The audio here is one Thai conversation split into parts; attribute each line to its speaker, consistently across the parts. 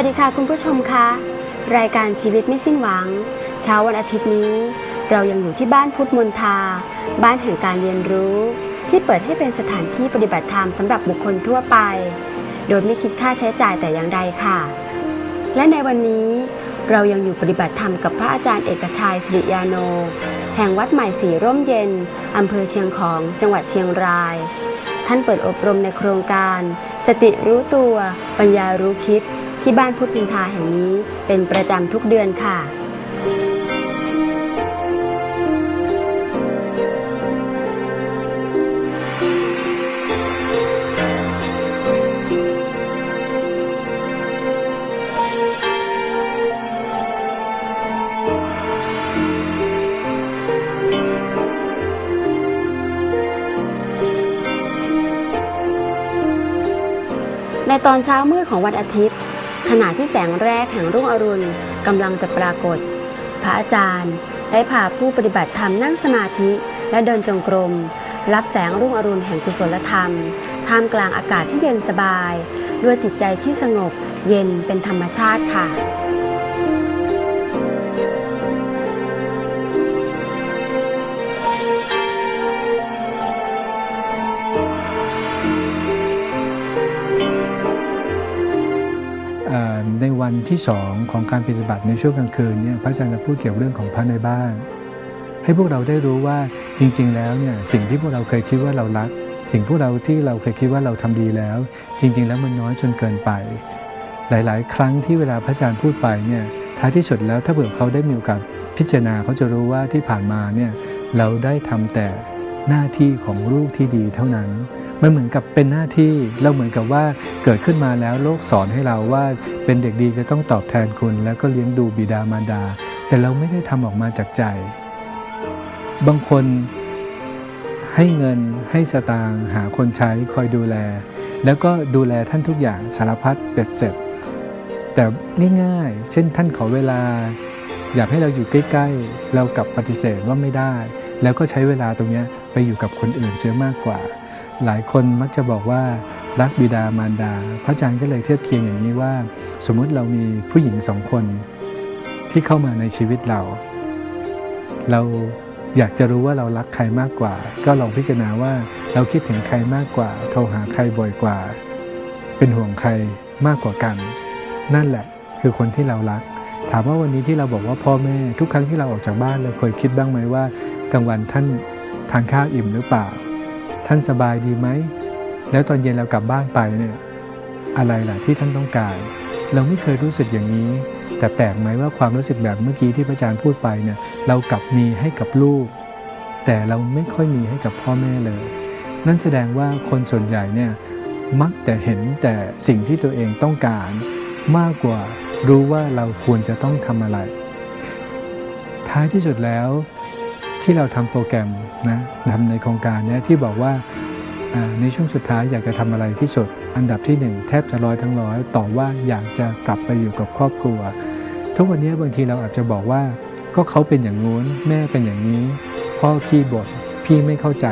Speaker 1: วัสดีค่ะ คุณผู้ชมคะรายการชีวิตไม่สิ้นหวัง เช้าวันอาทิตย์นี้ เรายังอยู่ที่บ้านพุทธมนทา บ้านแห่งการเรียนรู้ ที่เปิดให้เป็นสถานที่ปฏิบัติธรรมสำหรับบุคคลทั่วไป โดยไม่คิดค่าใช้จ่ายแต่อย่างใดค่ะ และในวันนี้เรายังอยู่ปฏิบัติธรรมกับพระอาจารย์เอกชัยสิริยาโน แห่งวัดใหม่สีร่มเย็นอำเภอเชียงของจังหวัดเชียงราย ท่านเปิดอบรมในโครงการ สติรู้ตัว ปัญญารู้คิด ที่บ้านพุทธินทาแห่งนี้เป็นประจำทุกเดือนค่ะ ในตอนเช้ามืดของวันอาทิตย์ ขณะที่แสงแรกแห่งรุ่งอรุณกำลังจะปรากฏ พระอาจารย์ได้พาผู้ปฏิบัติธรรมนั่งสมาธิและเดินจงกรม รับแสงรุ่งอรุณแห่งกุศลธรรม ท่ามกลางอากาศที่เย็นสบาย ด้วยจิตใจที่สงบเย็นเป็นธรรมชาติค่ะ
Speaker 2: วันที่สองของการปฏิบัติในช่วงกลางคืนเนี่ยพระอาจารย์จะพูดเกี่ยวเรื่องของพระในบ้าน ให้พวกเราได้รู้ว่าจริง ๆ แล้วเนี่ยสิ่งที่พวกเราเคยคิดว่าเรารัก สิ่งพวกเราที่เราเคยคิดว่าเราทำดีแล้ว จริง ๆ แล้วมันน้อยจนเกินไป หลาย ๆ ครั้งที่เวลาพระอาจารย์พูดไปเนี่ยท้ายที่สุดแล้วถ้าเผื่อเขาได้มีโอกาสพิจารณาเขาจะรู้ว่าที่ผ่านมาเนี่ยเราได้ทำแต่หน้าที่ของลูกที่ดีเท่านั้น มันเหมือนกับเป็นหน้าที่เราเหมือนกับว่าเกิดขึ้นมาแล้วโลกสอนให้เราว่าเป็นเด็กดีจะต้องตอบแทนคุณ แล้วก็เลี้ยงดูบิดามารดา แต่เราไม่ได้ทำออกมาจากใจ บางคนให้เงินให้สตางค์หาคนใช้คอยดูแล แล้วก็ดูแลท่านทุกอย่างสารพัดเป็ดเสร็จ แต่ง่ายๆ เช่นท่านขอเวลา อยากให้เราอยู่ใกล้ๆ เรากลับปฏิเสธว่าไม่ได้ แล้วก็ใช้เวลาตรงเนี้ยไปอยู่กับคนอื่นเสียมากกว่า หลายคนมักจะบอกว่ารักบิดามารดา พระอาจารย์ก็เลยเทียบเคียงอย่างนี้ว่า สมมุติเรามีผู้หญิงสองคนที่เข้ามาในชีวิตเรา เราอยากจะรู้ว่าเรารักใครมากกว่า ก็ลองพิจารณาว่าเราคิดถึงใครมากกว่าโทรหาใครบ่อยกว่า เป็นห่วงใครมากกว่ากัน นั่นแหละคือคนที่เรารัก ถามว่าวันนี้ที่เราบอกว่าพ่อแม่ ทุกครั้งที่เราออกจากบ้านเราเคยคิดบ้างไหมว่ากลางวันท่านทานข้าวอิ่มหรือเปล่า ท่านสบายดีไหม แล้วตอนเย็นเรากลับบ้านไปเนี่ยอะไรล่ะที่ท่านต้องการ เราไม่เคยรู้สึกอย่างนี้ แต่แปลกไหมว่าความรู้สึกแบบเมื่อกี้ที่พระอาจารย์พูดไปเนี่ยเรากลับมีให้กับลูก แต่เราไม่ค่อยมีให้กับพ่อแม่เลย นั่นแสดงว่าคนส่วนใหญ่เนี่ยมักแต่เห็นแต่สิ่งที่ตัวเองต้องการ มากกว่ารู้ว่าเราควรจะต้องทำอะไร ท้ายที่สุดแล้ว ที่เราทำโปรแกรมนะทำในโครงการเนี้ยที่บอกว่าอ่าในช่วงสุดท้ายอยากจะทำอะไรที่สุด อันดับที่หนึ่งแทบจะร้อยทั้งร้อยต่อว่าอยากจะกลับไปอยู่กับครอบครัว ทุกวันนี้บางทีเราอาจจะบอกว่าก็เขาเป็นอย่างงู้นแม่เป็นอย่างนี้ พ่อขี้บ่นพี่ไม่เข้าใจ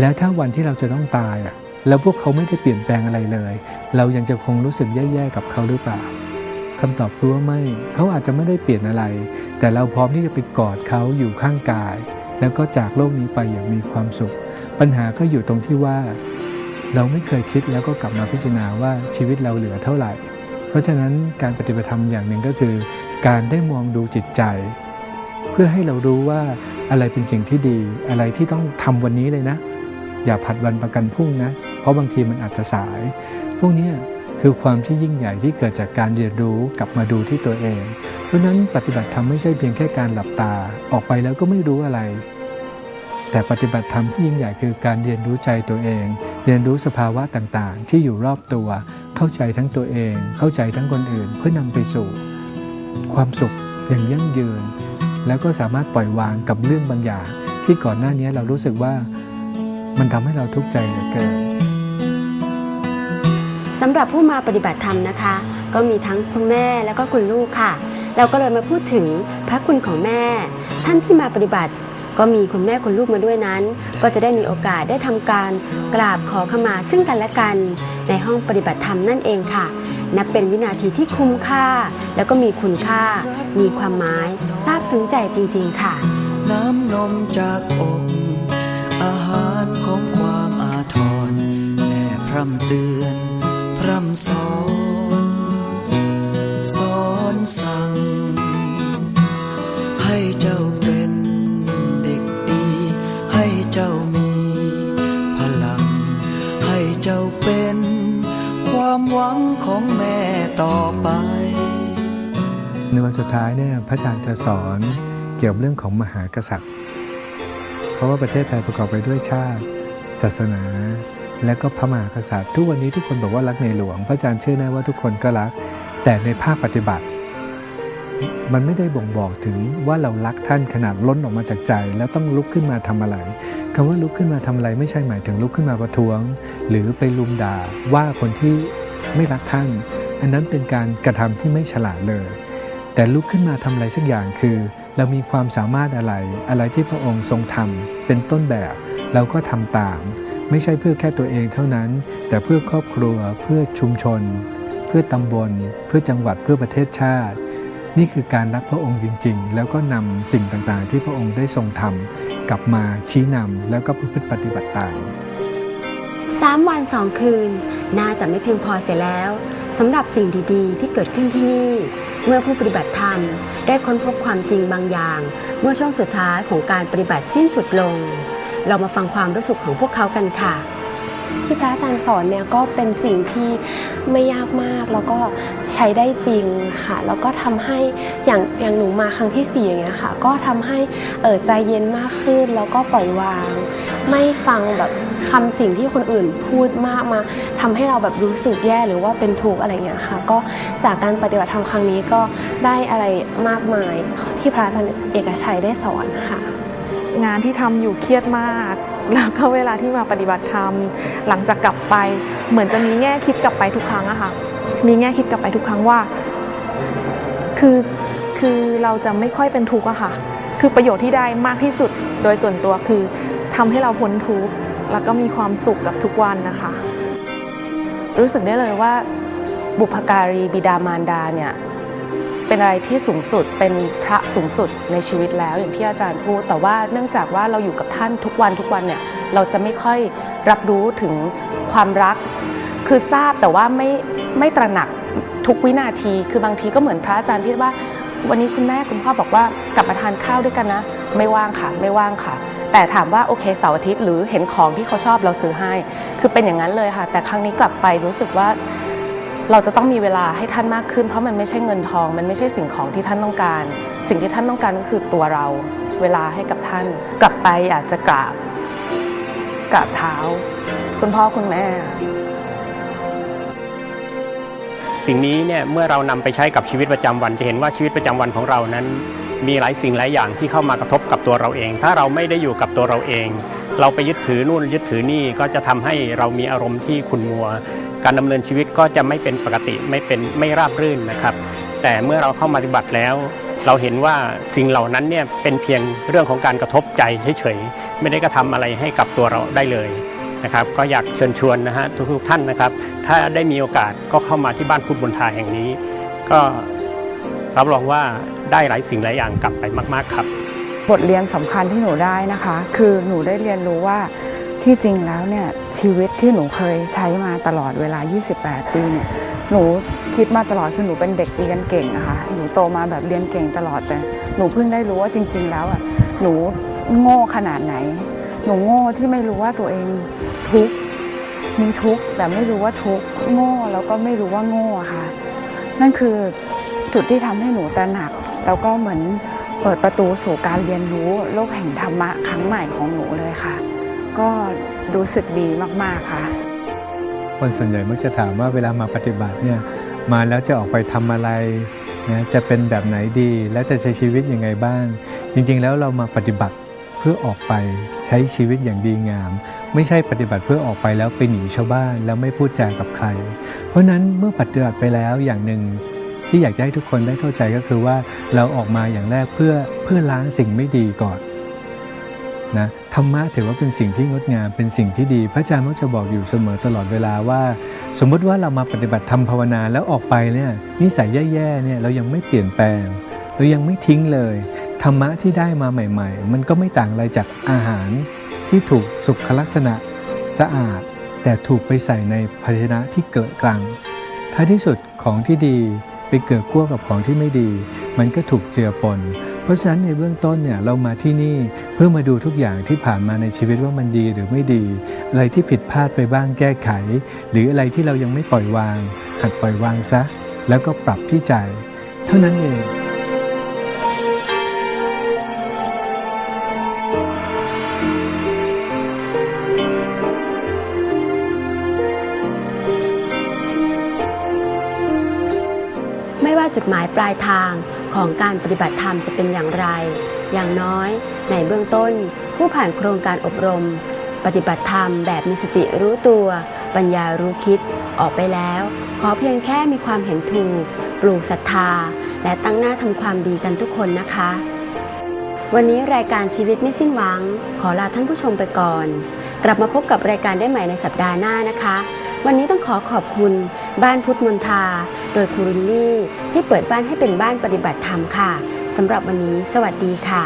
Speaker 2: แล้วถ้าวันที่เราจะต้องตายอะแล้วพวกเขาไม่ได้เปลี่ยนแปลงอะไรเลย เรายังจะคงรู้สึกแย่ๆกับเขาหรือเปล่า คำตอบคือว่าไม่ เขาอาจจะไม่ได้เปลี่ยนอะไร แต่เราพร้อมที่จะไปกอดเขาอยู่ข้างกาย แล้วก็จากโลกนี้ไปอย่างมีความสุข ปัญหาก็อยู่ตรงที่ว่า เราไม่เคยคิดแล้วก็กลับมาพิจารณาว่าชีวิตเราเหลือเท่าไหร่ เพราะฉะนั้นการปฏิบัติธรรมอย่างหนึ่งก็คือ การได้มองดูจิตใจ เพื่อให้เรารู้ว่าอะไรเป็นสิ่งที่ดี อะไรที่ต้องทำวันนี้เลยนะ อย่าผัดวันประกันพรุ่งนะ เพราะบางทีมันอาจจะสาย พวกนี้ คือความที่ยิ่งใหญ่ที่เกิดจากการเรียนรู้กลับมาดูที่ตัวเอง เพราะนั้นปฏิบัติธรรมไม่ใช่เพียงแค่การหลับตาออกไปแล้วก็ไม่รู้อะไร แต่ปฏิบัติธรรมที่ยิ่งใหญ่คือการเรียนรู้ใจตัวเอง เรียนรู้สภาวะต่างๆ ที่อยู่รอบตัว เข้าใจทั้งตัวเอง เข้าใจทั้งคนอื่น เพื่อนำไปสู่ ความสุขอย่างยั่งยืน แล้วก็สามารถปล่อยวางกับเรื่องบางอย่าง ที่ก่อนหน้านี้เรารู้สึกว่ามันทำให้เราทุกข์ใจเหลือเกิน
Speaker 1: สำหรับผู้มาปฏิบัติธรรมนะคะ ก็มีทั้งคุณแม่แล้วก็คุณลูกค่ะ เราก็เลยมาพูดถึงพระคุณของแม่ ท่านที่มาปฏิบัติก็มีคุณแม่คุณลูกมาด้วยนั้น ก็จะได้มีโอกาสได้ทำการกราบขอขมาซึ่งกันและกัน ในห้องปฏิบัติธรรมนั่นเองค่ะ นับเป็นวินาทีที่คุ้มค่า แล้วก็มีคุณค่า มีความหมายซาบซึ้งใจจริง ๆ ค่ะ
Speaker 3: น้ำนมจากอกอาหารของความอาทรแม่พร่ำเตือนำสอน สอนสั่ง ให้เจ้าเป็นเด็กดี ให้เจ้ามีพลัง ให้เจ้าเป็น ความหวังของแม่ต่อไป
Speaker 2: ในวันสุดท้ายเนี่ยพระอาจารย์จะสอนเกี่ยวกับเรื่องของมหากษัตริย์ เพราะว่าประเทศไทยประกอบไปด้วยชาติ ศาสนา และก็พระมหากษัตริย์ ทุกวันนี้ทุกคนบอกว่ารักในหลวง พระอาจารย์เชื่อแน่ว่าทุกคนก็รัก แต่ในภาคปฏิบัติ มันไม่ได้บ่งบอกถึงว่าเรารักท่านขนาดล้นออกมาจากใจ แล้วต้องลุกขึ้นมาทำอะไรคำว่าลุกขึ้นมาทำอะไรไม่ใช่หมายถึงลุกขึ้นมาประท้วง หรือไปลุมด่าว่าคนที่ไม่รักท่าน อันนั้นเป็นการกระทำที่ไม่ฉลาดเลย แต่ลุกขึ้นมาทำอะไรสักอย่างคือ เรามีความสามารถอะไร อะไรที่พระองค์ทรงทำเป็นต้นแบบ เราก็ทำตาม ไม่ใช่เพื่อแค่ตัวเองเท่านั้น แต่เพื่อครอบครัว เพื่อชุมชน เพื่อตำบล เพื่อจังหวัดเพื่อประเทศชาติ นี่คือการรักพระองค์จริง ๆ แล้วก็นำสิ่งต่างๆ ที่พระองค์ได้ทรงทำกลับมาชี้นำแล้วก็พฤติปฏิบัติตาม
Speaker 1: 3วัน2คืน น่าจะไม่เพียงพอเสียแล้วสำหรับสิ่งดีๆ ที่เกิดขึ้นที่นี่ เมื่อผู้ปฏิบัติธรรมได้ค้นพบความจริงบางอย่าง เมื่อช่วงสุดท้ายของการปฏิบัติสิ้นสุดลง เรามาฟังความรู้สึกของพวกเขากันค่ะ
Speaker 4: ที่พระอาจารย์สอนเนี่ยก็เป็นสิ่งที่ไม่ยากมากแล้วก็ใช้ได้จริงค่ะแล้วก็ทำให้อย่างอย่างหนูมาครั้งที่สี่อย่างเงี้ยค่ะ ก็ทำให้เออใจเย็นมากขึ้นแล้วก็ปล่อยวาง ไม่ฟังแบบคำสิ่งที่คนอื่นพูดมากมาทำให้เราแบบรู้สึกแย่หรือว่าเป็นทุกข์อะไรเงี้ยค่ะ ก็จากการปฏิบัติธรรมครั้งนี้ก็ได้อะไรมากมายที่พระอาจารย์เอกชัยได้สอนค่ะ
Speaker 5: งานที่ทำอยู่เครียดมาก แล้วก็เวลาที่มาปฏิบัติธรรมหลังจากกลับไป เหมือนจะมีแง่คิดกลับไปทุกครั้งอะค่ะมีแง่คิดกลับไปทุกครั้งว่า คือคือเราจะไม่ค่อยเป็นทุกข์อะค่ะ คือประโยชน์ที่ได้มากที่สุดโดยส่วนตัวคือทำให้เราพ้นทุกข์แล้วก็มีความสุขกับทุกวันนะคะ
Speaker 6: รู้สึกได้เลยว่าบุพการีบิดามารดาเนี่ย เป็นอะไรที่สูงสุดเป็นพระสูงสุดในชีวิตแล้วอย่างที่อาจารย์พูด แต่ว่าเนื่องจากว่าเราอยู่กับท่านทุกวันทุกวันเนี่ยเราจะไม่ค่อยรับรู้ถึงความรัก คือทราบแต่ว่าไม่ไม่ตระหนักทุกวินาที คือบางทีก็เหมือนพระอาจารย์ที่ว่า วันนี้คุณแม่คุณพ่อบอกว่ากลับมาทานข้าวด้วยกันนะ ไม่ว่างค่ะไม่ว่างค่ะ แต่ถามว่าโอเคเสาร์อาทิตย์หรือเห็นของที่เขาชอบเราซื้อให้ คือเป็นอย่างนั้นเลยค่ะ แต่ครั้งนี้กลับไปรู้สึกว่า เราจะต้องมีเวลาให้ท่านมากขึ้น เพราะมันไม่ใช่เงินทอง มันไม่ใช่สิ่งของที่ท่านต้องการ สิ่งที่ท่านต้องการก็คือตัวเรา เวลาให้กับท่าน กลับไปอยากจะกราบกราบเท้า คุณพ่อคุณแม่
Speaker 7: สิ่งนี้เนี่ยเมื่อเรานำไปใช้กับชีวิตประจำวันจะเห็นว่าชีวิตประจำวันของเรานั้น มีหลายสิ่งหลายอย่างที่เข้ามากระทบกับตัวเราเอง ถ้าเราไม่ได้อยู่กับตัวเราเอง เราไปยึดถือนู่นยึดถือนี่ก็จะทำให้เรามีอารมณ์ที่ขุ่นมัว การดำเนินชีวิตก็จะไม่เป็นปกติไม่เป็นไม่ราบรื่นนะครับ แต่เมื่อเราเข้ามาปฏิบัติแล้ว เราเห็นว่าสิ่งเหล่านั้นเนี่ยเป็นเพียงเรื่องของการกระทบใจเฉยๆไม่ได้กระทำอะไรให้กับตัวเราได้เลยนะครับ ก็อยากเชิญชวนนะฮะทุกๆท่านนะครับ ถ้าได้มีโอกาสก็เข้ามาที่บ้านพุทธบนทาแห่งนี้ ก็รับรองว่าได้หลายสิ่งหลายอย่างกลับไปมาก ๆ ครับ
Speaker 8: บทเรียนสำคัญที่หนูได้นะคะ คือหนูได้เรียนรู้ว่า ที่จริงแล้วเนี่ยชีวิตที่หนูเคยใช้มาตลอดเวลา 28 ปีเนี่ยหนูคิดมาตลอดคือหนูเป็นเด็กเรียนเก่งนะคะหนูโตมาแบบเรียนเก่งตลอดแต่หนูเพิ่งได้รู้ว่าจริง ๆ แล้วอะหนูโง่ขนาดไหน หนูโง่ที่ไม่รู้ว่าตัวเองทุกมีทุกแต่ไม่รู้ว่าทุกโง่แล้วก็ไม่รู้ว่าโง่ค่ะ นั่นคือจุดที่ทำให้หนูตระหนัก แล้วก็เหมือนเปิดประตูสู่การเรียนรู้โลกแห่งธรรมะครั้งใหม่ของหนูเลยค่ะ ก็รู้สึกดีมาก ๆ ค่ะ
Speaker 2: คนส่วนใหญ่มักจะถามว่าเวลามาปฏิบัติเนี่ยมาแล้วจะออกไปทำอะไรนะจะเป็นแบบไหนดีและจะใช้ชีวิตยังไงบ้าง จริง ๆ แล้วเรามาปฏิบัติเพื่อออกไปใช้ชีวิตอย่างดีงาม ไม่ใช่ปฏิบัติเพื่อออกไปแล้วไปหนีชาวบ้านแล้วไม่พูดจากับใคร เพราะฉะนั้นเมื่อปฏิบัติไปแล้วอย่างหนึ่งที่อยากจะให้ทุกคนได้เข้าใจก็คือว่าเราออกมาอย่างแรกเพื่อเพื่อล้างสิ่งไม่ดีก่อน นะธรรมะถือว่าเป็นสิ่งที่งดงามเป็นสิ่งที่ดี พระอาจารย์มักจะบอกอยู่เสมอตลอดเวลาว่า สมมติว่าเรามาปฏิบัติธรรมภาวนาแล้วออกไปเนี่ยนิสัยแย่ๆเนี่ยเรายังไม่เปลี่ยนแปลงเรายังไม่ทิ้งเลย ธรรมะที่ได้มาใหม่ ๆ มันก็ไม่ต่างอะไรจากอาหารที่ถูกสุขลักษณะสะอาด แต่ถูกไปใส่ในภาชนะที่เกิดกลางท้ายที่สุดของที่ดีไปเกิดกั้วกับของที่ไม่ดี มันก็ถูกเจือปน เพราะฉะนั้นในเบื้องต้นเนี่ยเรามาที่นี่เพื่อมาดูทุกอย่างที่ผ่านมาในชีวิตว่ามันดีหรือไม่ดี อะไรที่ผิดพลาดไปบ้างแก้ไข หรืออะไรที่เรายังไม่ปล่อยวาง หัดปล่อยวางซะ แล้วก็ปรับที่ใจ เท่านั้นเอง
Speaker 1: ไม่ว่าจุดหมายปลายทาง ของการปฏิบัติธรรมจะเป็นอย่างไร อย่างน้อย ในเบื้องต้น ผู้ผ่านโครงการอบรม ปฏิบัติธรรมแบบมีสติรู้ตัว ปัญญารู้คิดออกไปแล้ว ขอเพียงแค่มีความเห็นถูก ปลูกศรัทธา และตั้งหน้าทำความดีกันทุกคนนะคะ วันนี้รายการชีวิตไม่สิ้นหวัง ขอลาท่านผู้ชมไปก่อน กลับมาพบกับรายการได้ใหม่ในสัปดาห์หน้านะคะ วันนี้ต้องขอขอบคุณ บ้านพุทธมนทา โดยครูรินลี่ที่เปิดบ้านให้เป็นบ้านปฏิบัติธรรมค่ะสำหรับวันนี้ สวัสดีค่ะ